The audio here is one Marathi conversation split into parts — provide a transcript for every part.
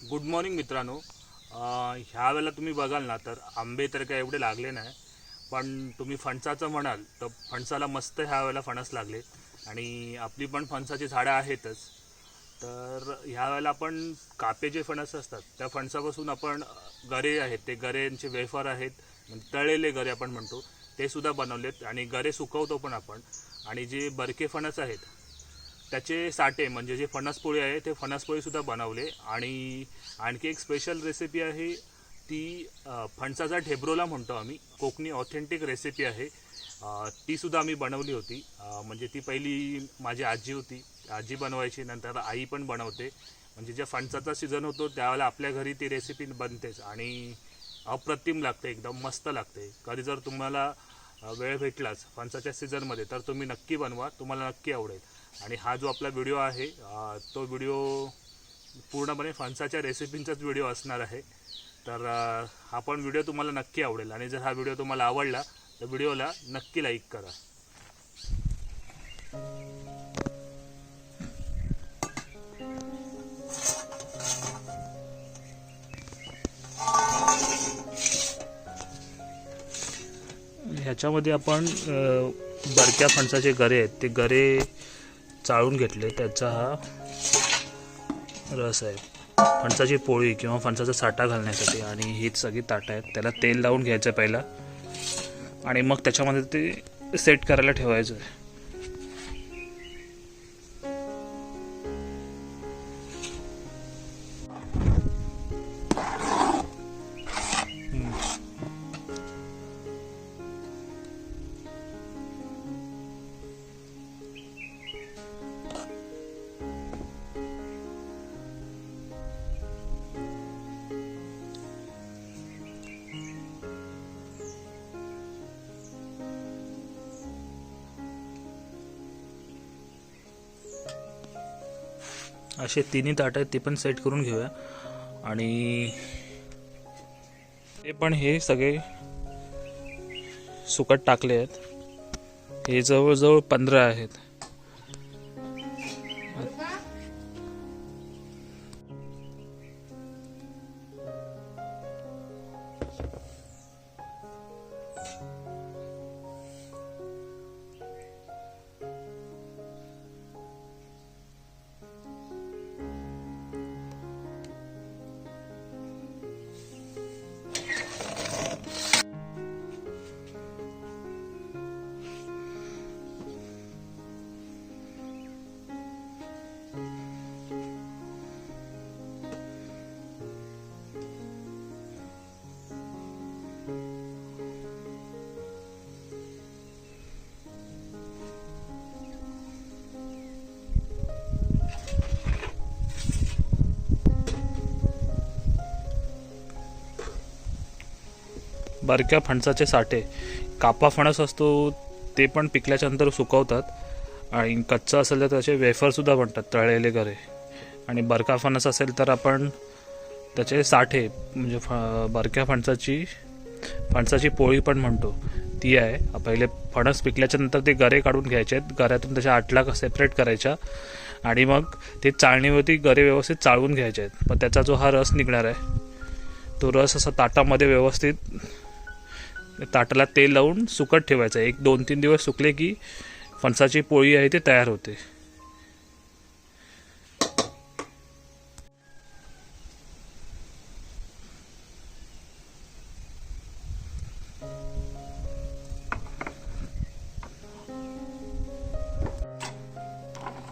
गुड मॉर्निंग मित्रांनो. ह्या वेळेला तुम्ही बघाल ना तर आंबे तर काय एवढे लागले नाही पण तुम्ही फणसाचं म्हणाल तर फणसाला मस्त ह्या वेळेला फणस लागले. आणि आपली पण फणसाची झाडं आहेतच. तर ह्या वेळेला आपण कापे जे फणस असतात त्या फणसापासून आपण गरे आहेत ते गऱ्यांचे वेफर आहेत म्हणजे तळलेले गरे आपण म्हणतो ते सुद्धा बनवलेत. आणि गरे सुकवतो पण आपण. आणि जे बरके फणस आहेत त्याचे साठे म्हणजे जे फणसपोळी आहे ते फणसपोळीसुद्धा बनवले. आणि आणखी एक स्पेशल रेसिपी आहे ती फणसाचा ढेब्रोला म्हणतो आम्ही. कोकणी ऑथेंटिक रेसिपी आहे. तीसुद्धा आम्ही बनवली होती. म्हणजे ती पहिली माझी आजी होती. आजी बनवायची नंतर आई पण बनवते. म्हणजे ज्या फणसाचा सीझन होतो त्यावेळेला आपल्या घरी ती रेसिपी बनतेच. आणि अप्रतिम लागते एकदम मस्त लागते. कधी जर तुम्हाला वेळ भेटलाच फणसाच्या सीझनमध्ये तर तुम्ही नक्की बनवा. तुम्हाला नक्की आवडेल. आणि हा जो आपला व्हिडिओ आहे तो व्हिडिओ पूर्णपणे फणसाच्या रेसिपींचाच व्हिडिओ असणार आहे. तर हा पण व्हिडिओ तुम्हाला नक्की आवडेल. आणि जर हा व्हिडिओ तुम्हाला आवडला तर व्हिडिओला नक्की लाईक करा. ह्याच्यामध्ये आपण बरक्या फणसाचे गरे आहेत. ते गरे चाळून घेतले त्याचा हा रस आहे. फणसाची पोळी किंवा फणसाचा साठा घालण्यासाठी आणि हीच सगळी ताटं आहेत. त्याला तेल लावून घ्यायचं पहिला. आणि मग त्याच्यामध्ये ते सेट करायला ठेवायचं आहे. असे तिन्ही ताट आहेत ते पण सेट करून घेऊया. आणि ते पण हे सगळे सुकट टाकले आहेत. हे जवळजवळ पंधरा आहेत. बारक्या फणसाचे साठे. कापा फणस असतो ते पण पिकल्याच्या नंतर सुकवतात. आणि कच्चा असेल तर त्याचे वेफरसुद्धा बनतात तळलेले गरे आणि बरका फणस असेल तर आपण त्याचे साठे म्हणजे फ बरक्या फणसाची फणसाची पोळी पण म्हणतो. ती आहे. पहिले फणस पिकल्याच्या नंतर ते गरे काढून घ्यायचे आहेत. गऱ्यातून त्याच्या आटला सेपरेट करायच्या. आणि मग ते चाळणीवरती गरे व्यवस्थित चाळवून घ्यायचे आहेत. पण त्याचा जो हा रस निघणार आहे तो रस असा ताटामध्ये व्यवस्थित ताटाला तेल लावून सुकत ठेवायचं. एक दोन तीन दिवस सुकले की फणसाची पोळी आहे ती तयार होते.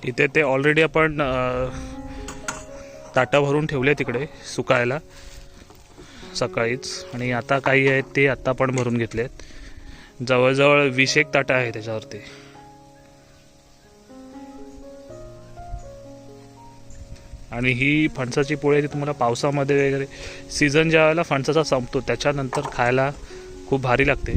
इथे ते ऑलरेडी आपण ताटं भरून ठेवले तिकडे सुकायला. सकाळीच. आणि आता काही आहेत ते आत्ता पण भरून घेतले आहेत जवळजवळ वीस एक ताटं आहे त्याच्यावरती. आणि ही फणसाची पोळी आहे ती तुम्हाला पावसामध्ये वगैरे सीझन ज्या वेळेला फणसाचा संपतो त्याच्यानंतर खायला खूप भारी लागते.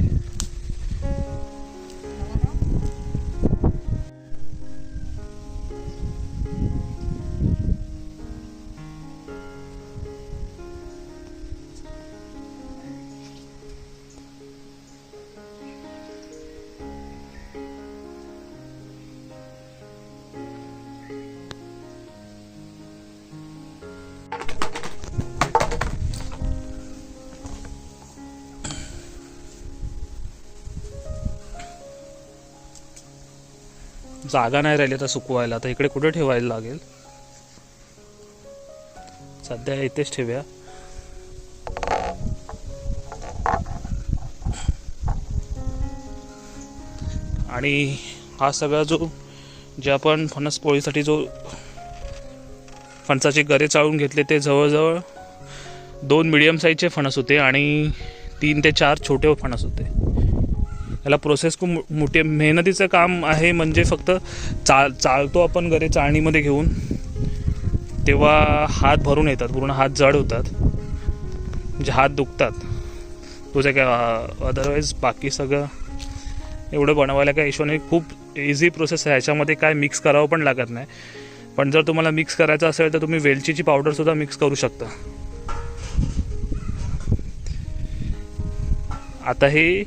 जागा नाही राहिली आता सुकवायला. आता इकडे कुठे ठेवायला लागेल? सध्या इथेच ठेवूया. आणि हा सगळा जो जे आपण फणस पोळीसाठी जो फणसाचे गरे चाळून घेतले ते जवळजवळ दोन मिडियम साईजचे फणस होते आणि तीन ते चार छोटे फणस होते. याला प्रोसेस खूप मोठी मेहनतीचं काम आहे म्हणजे फक्त चाल चालतो आपण घरी चाळणीमध्ये घेऊन. तेव्हा हात भरून येतात पूर्ण हात जड होतात. म्हणजे हात दुखतात. तुझं काय अदरवाईज बाकी सगळं एवढं बनवायला काय हिशोबाने खूप इझी प्रोसेस आहे. ह्याच्यामध्ये काय मिक्स करावं पण लागत नाही. पण जर तुम्हाला मिक्स करायचं असेल तर तुम्ही वेलचीची पावडरसुद्धा मिक्स करू शकता. आता हे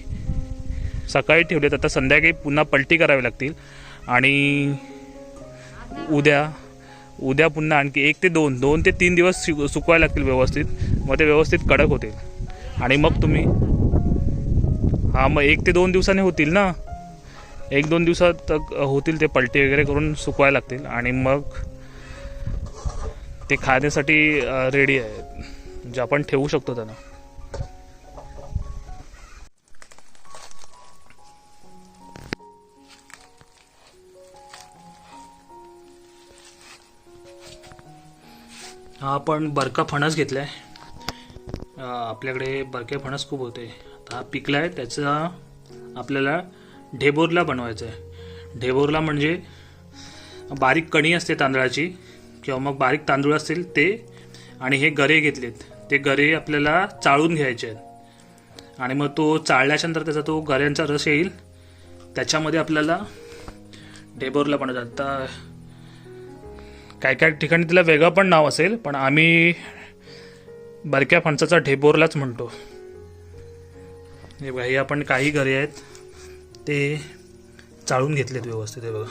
सकाळी ठेवलेत आता संध्याकाळी पुन्हा पलटी करावी लागतील. आणि उद्या उद्या पुन्हा आणखी एक ते दोन दोन ते तीन दिवस सु- सुकवायला लागतील व्यवस्थित. मग ते व्यवस्थित कडक होतील. आणि मग तुम्ही हां मग एक ते दोन दिवसाने होतील ना? एक दोन दिवसात होतील ते पलटी वगैरे करून सुकवायला लागतील. आणि मग ते खाण्यासाठी रेडी आहेत. जे आपण ठेवू शकतो त्यांना. हा आपण बरका फणस घेतला आहे आपल्याकडे बरके फणस खूप होते. आता पिकला आहे त्याचा आपल्याला ढेबोरला बनवायचा आहे ढेबोरला म्हणजे बारीक कणी असते तांदळाची किंवा मग बारीक तांदूळ असतील ते आणि हे गरे घेतलेत. ते गरे आपल्याला चाळून घ्यायचे आहेत. आणि मग तो चाळल्याच्यानंतर त्याचा तो गऱ्यांचा रस येईल. त्याच्यामध्ये आपल्याला ढेबोरला बनवतात आता काय काय ठिकाणी तिला वेगळं पण नाव असेल पण आम्ही बरक्या फणसाचा ढेबोरलाच म्हणतो. हे बघा हे आपण काही घरे आहेत ते चाळून घेतलेत व्यवस्थित हे बघा.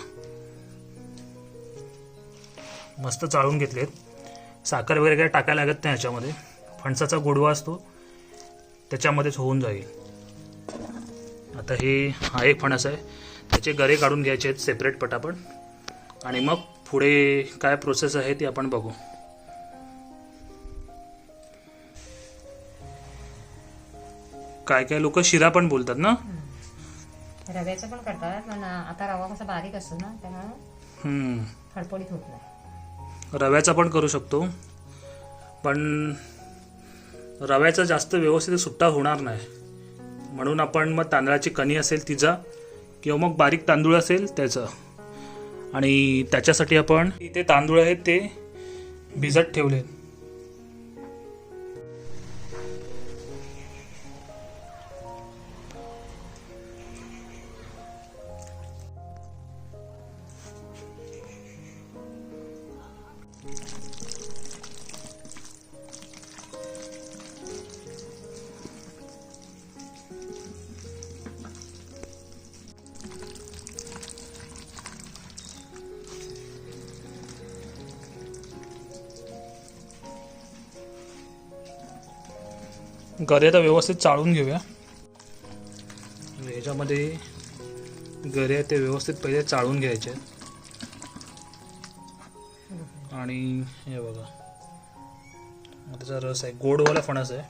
मस्त चाळून घेतलेत. साखर वगैरे काय टाकायला लागत नाही ह्याच्यामध्ये फणसाचा गोडवा असतो त्याच्यामध्येच होऊन जाईल. आता हे हा एक फणस आहे. त्याचे गरे काढून घ्यायचे आहेत सेपरेट पटापट. आणि मग पुढे काय प्रोसेस आहे ती आपण बघू. काय काय लोक शिरा पण बोलतात ना? रव्याचं पण करतात पण आता रवा कसा बारीक असतो ना त्यामुळे. फडफडीत होत नाही. रव्याचा पण करू शकतो पण रव्याचा जास्त व्यवस्थित सुट्टा होणार नाही. म्हणून आपण मग तांदळाची कणी असेल तिचा किंवा मग बारीक तांदूळ असेल त्याचं. आणि त्याच्यासाठी आपण इथे तांदूळ आहेत ते भिजत ठेवले गरे आता व्यवस्थित चाळून घेऊया. ह्याच्यामध्ये गरे आहेत ते व्यवस्थित पहिले चाळून घ्यायचे. आहेत. आणि हे बघा. त्याचा रस आहे. गोडवाला फणस आहे.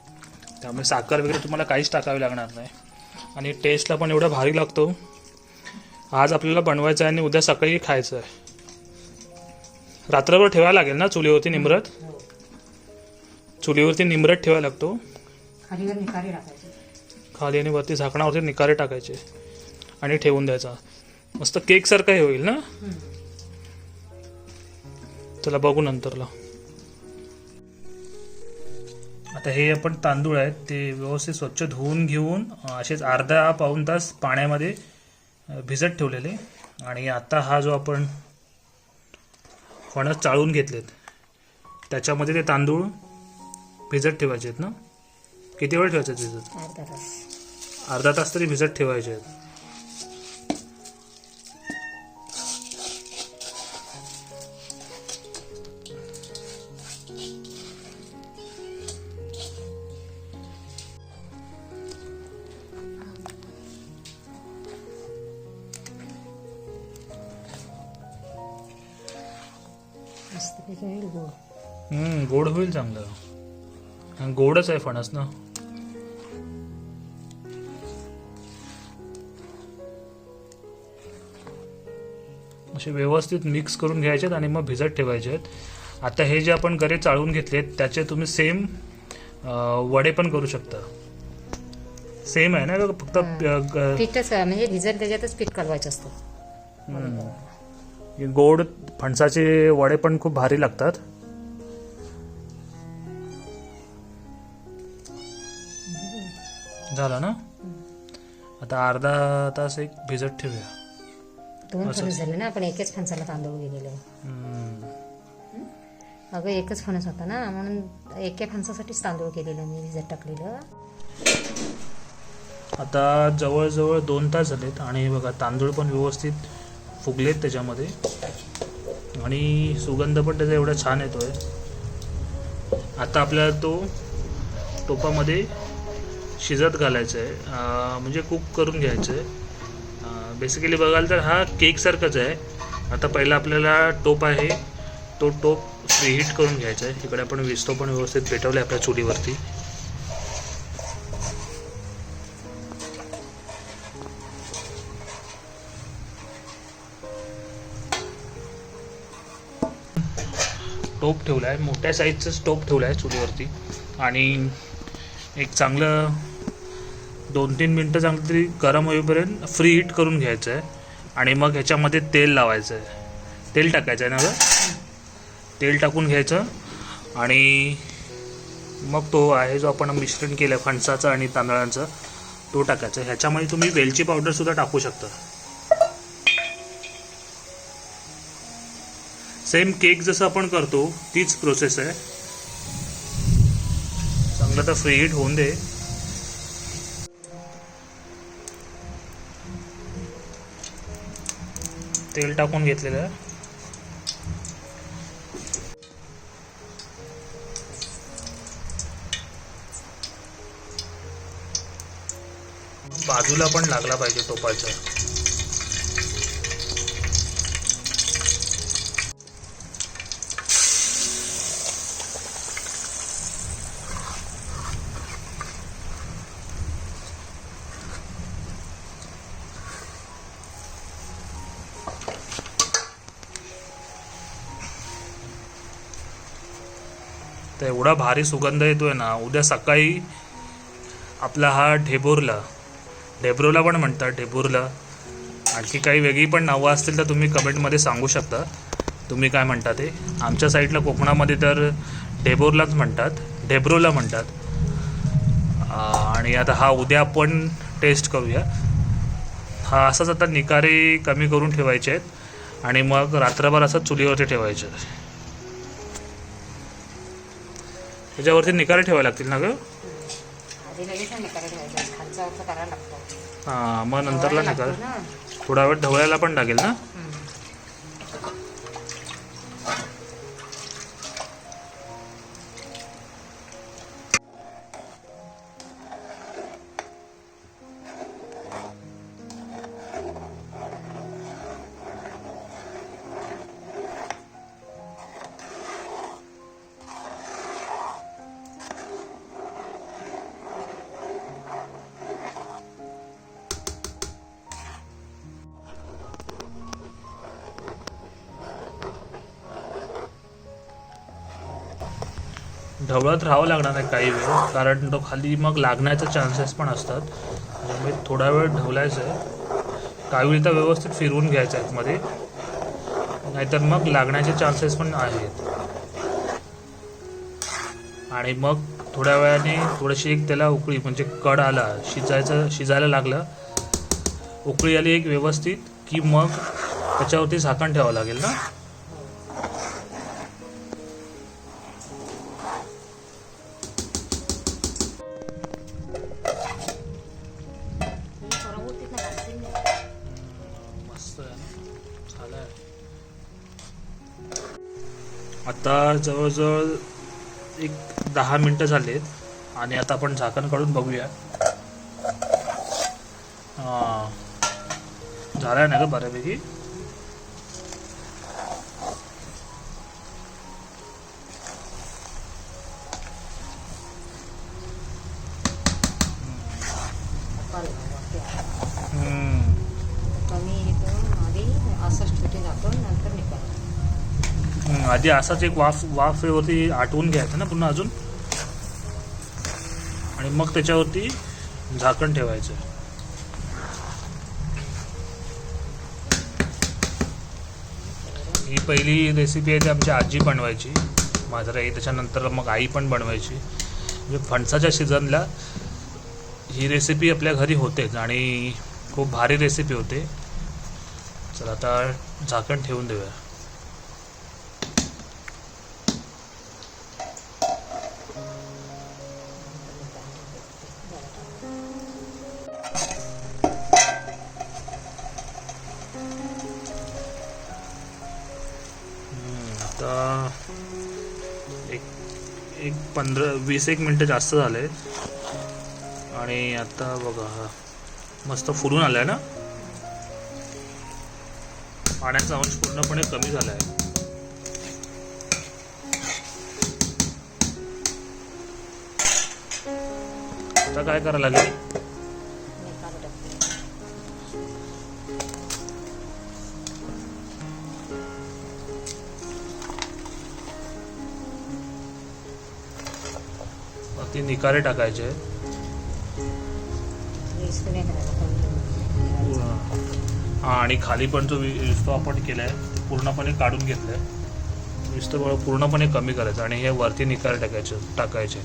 त्यामुळे साखर वगैरे तुम्हाला काहीच टाकावी लागणार नाही. आणि टेस्टला पण एवढा भारी लागतो. आज आपल्याला बनवायचं आहे आणि उद्या सकाळी खायचं आहे. रात्रभर ठेवायला लागेल ना चुलीवरती निमरत? चुलीवरती निमरत ठेवायला लागतो. खालीवर निखारी टाकायचे. खाली आणि वरती झाकणावरती निकारे टाकायचे. आणि ठेवून द्यायचा. मस्त केक सारखा हे होईल ना? चला बघू नंतरला. आता हे आपण तांदूळ आहेत ते व्यवस्थित स्वच्छ धुवून घेऊन असेच अर्धा पाऊण तास पाण्यामध्ये भिजत ठेवलेले. आणि आता हा जो आपण फणस चाळून घेतलेत त्याच्यामध्ये ते तांदूळ भिजत ठेवायचे आहेत ना? किती वेळ ठेवायचे भिजत? अर्धा तास. अर्धा तास तरी भिजत ठेवायचे. आहेत गोड होईल चांगलं. आणि गोडच आहे फणस ना. असे व्यवस्थित मिक्स करून घ्यायचे आणि मग भिजत ठेवायचे आहेत आता हे जे आपण गरे चाळून घेतलेत त्याचे तुम्ही सेम वडे पण करू शकता. सेम आहे ना फक्त पीठच म्हणजे भिजत त्याच्यातच पीठ कालवायचं असतं. गोड फणसाचे वडे पण खूप भारी लागतात. झालं ना? आता अर्धा तास एक भिजत ठेवूया. दोन फणस झाले ना आपण एकच फणसाला तांदूळ गेलेलो. अगं एकच फणस होता ना म्हणून एका फणसासाठीच तांदूळ केलेलं मी भिजत टाकलेलं. आता जवळजवळ दोन तास झालेत आणि बघा तांदूळ पण व्यवस्थित फुगलेत त्याच्यामध्ये. आणि सुगंध पण त्याचा एवढा छान येतोय. आता आपल्याला तो टोपामध्ये शिजत घालायचा आहे म्हणजे कुक करून घ्यायचं आहे बेसिकली बघाल तर हा केकसारखाच आहे. आता पहिला आपल्याला टोप आहे. तो टोप प्रीहीट करून घ्यायचा आहे. इकडे आपण विस्तो पण व्यवस्थित पेटवले आपल्या चुलीवरती. टोप ठेवला आहे मोठ्या साईजचं टोप ठेवला आहे चुलीवरती. आणि एक चांगलं दोन तीन मिनटं चांगलं तरी गरम होईपर्यंत फ्री हीट करून घ्यायचं आहे आणि मग ह्याच्यामध्ये तेल लावायचं आहे तेल टाकायचं आहे ना गं? तेल टाकून घ्यायचं. आणि मग तो आहे जो आपण मिश्रण केलं आहे फणसाचं आणि तांदळाचं तो टाकायचा. ह्याच्यामध्ये तुम्ही वेलची पावडरसुद्धा टाकू शकता. सेम केक जसं आपण करतो तीच प्रोसेस आहे. चांगलं तर फ्री हीट होऊन दे. तेल टाकून घेतलेलं. आहे बाजूला पण लागला पाहिजे टोपाच्या तर एवढा भारी सुगंध येतोय ना उद्या सकाळी आपला हा ढेबोरला ढेब्रोला पण म्हणतात ढेबूरला. आणखी काही वेगळी पण नावं असतील तर तुम्ही कमेंटमध्ये सांगू शकता. तुम्ही काय म्हणता ते? आमच्या साईडला कोकणामध्ये तर ढेबोरलाच म्हणतात ढेब्रोला म्हणतात. आणि आता हा उद्या आपण टेस्ट करूया. हा असाच आता निकारे कमी करून ठेवायचे आहेत. आणि मग रात्रभर असं चुलीवरती ठेवायचे. त्याच्यावरती निकारे ठेवायला लागतील ना गं? आधी लगेच नाही करायला ठेवायचं खालचा वरचा करायला लागतो. हां मग नंतरला निकाल. थोडा वेळ ढवळायला पण लागेल ना? ढवळत राहावं लागणार आहे काही वेळ कारण तो खाली मग लागण्याचे चान्सेस पण असतात. त्यामुळे थोडा वेळ ढवलायचं आहे काही तर व्यवस्थित फिरवून घ्यायचं आहे मध्ये. नाहीतर मग लागण्याचे चान्सेस पण आहेत. आणि मग थोड्या वेळाने थोडीशी एक त्याला उकळी म्हणजे कड आला शिजायचं शिजायला लागलं. उकळी आली एक व्यवस्थित की मग त्याच्यावरती झाकण ठेवावं लागेल ना? आता जवळजवळ एक दहा मिनटं झालेत आणि आता आपण झाकण काढून बघूया. हां आहे ना ग बऱ्यापैकी? आधी असाच एक वाफ वाफेवरती आटवून घ्यायचं ना पुन्हा अजून. आणि मग त्याच्यावरती झाकण ठेवायचं. ही पहिली रेसिपी आहे ती आमची आजी बनवायची. माझ्या आई त्याच्यानंतर मग आई पण बनवायची. म्हणजे फणसाच्या सीझनला ही रेसिपी आपल्या घरी होतेच आणि खूप भारी रेसिपी होते. चला आता झाकण ठेवून देऊया. आता एक एक पंधरा वीस एक मिनटं जास्त झाले. आणि आता बघा मस्त फुलून आलं आहे ना? पाण्याचा अंश पूर्णपणे कमी झाला आहे आता काय करायला लागेल? ते निकारे टाकायचे. हा आणि खाली पण जो विस्तो आपण केला ते पूर्णपणे काढून घेतलं आहे विस्तो पूर्णपणे कमी करायचं आणि हे वरती निकाल टाकायचे टाकायचे.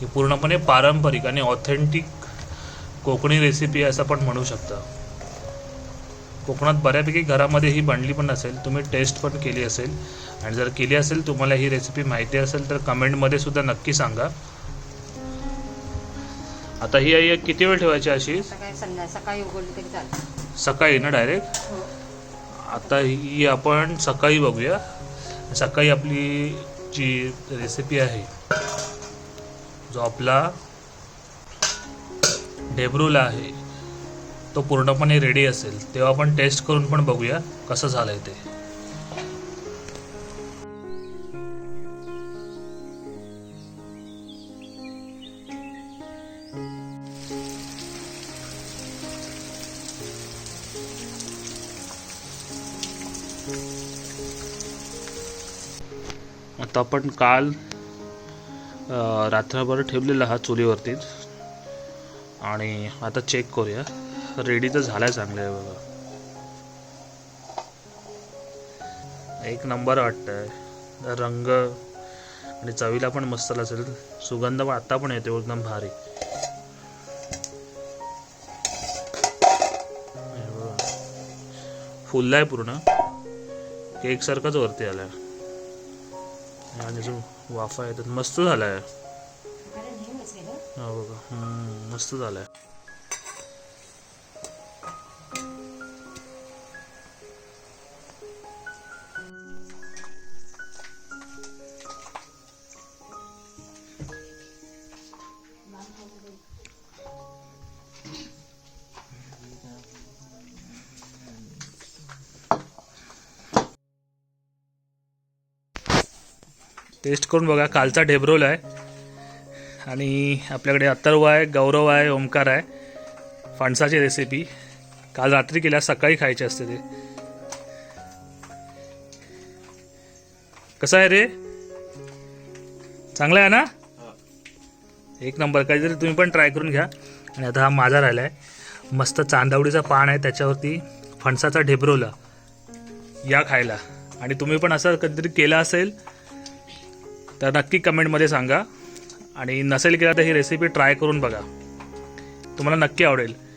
हे पूर्णपणे पारंपरिक आणि ऑथेंटिक कोकणी रेसिपी असं पण म्हणू शकता. कोकणात बऱ्यापैकी घरामध्ये ही बनली पण असेल तुम्ही टेस्ट पण केली असेल. आणि जर केली असेल तुम्हाला ही रेसिपी माहिती असेल तर कमेंटमध्ये सुद्धा नक्की सांगा. आता ही आई किती वेळ ठेवायची अशी? सकाळी संध्या सकाळी उघडली तरी चालतं. सकाळी ना डायरेक्ट हो. आता ही आपण सकाळी बघूया. सकाळी आपली जी रेसिपी आहे जो आपला ढेबरूला आहे तो पूर्णपणे रेडी असेल. तेव्हा आपण टेस्ट करून पण बघूया कसं झालंय ते. आता आपण काल रात्रभर ठेवलेला हा चुलीवरतीच आणि आता चेक करूया. रेडी तर झालाय चांगलं आहे बघा. एक नंबर वाटतंय. रंग आणि चवीला पण मस्त असेल. सुगंध पण आता पण येतो एकदम भारी. हे आहे फुललाय पूर्ण. केक सारखाच वरती आलाय. आणि जो वाफा येतात मस्त झालाय. हा बघा. हम्म, मस्त झालाय. टेस्ट करून बघा. कालचा ढेबरोल आहे. आणि आपल्याकडे अथर्व आहे गौरव आहे ओमकार आहे. फणसाची रेसिपी काल रात्री केल्या सकाळी खायची असते ते. कसं आहे रे? चांगलं आहे ना? एक नंबर. काहीतरी तुम्ही पण ट्राय करून घ्या. आणि आता हा माझा राहिला आहे मस्त चांदावडीचा पान आहे त्याच्यावरती फणसाचा ढेबरोला या खायला. आणि तुम्ही पण असं कधीतरी केलं असेल तर नक्की कमेंटमध्ये सांगा. आणि नसेल केला तर ही रेसिपी ट्राय करून बघा. तुम्हाला नक्की आवडेल.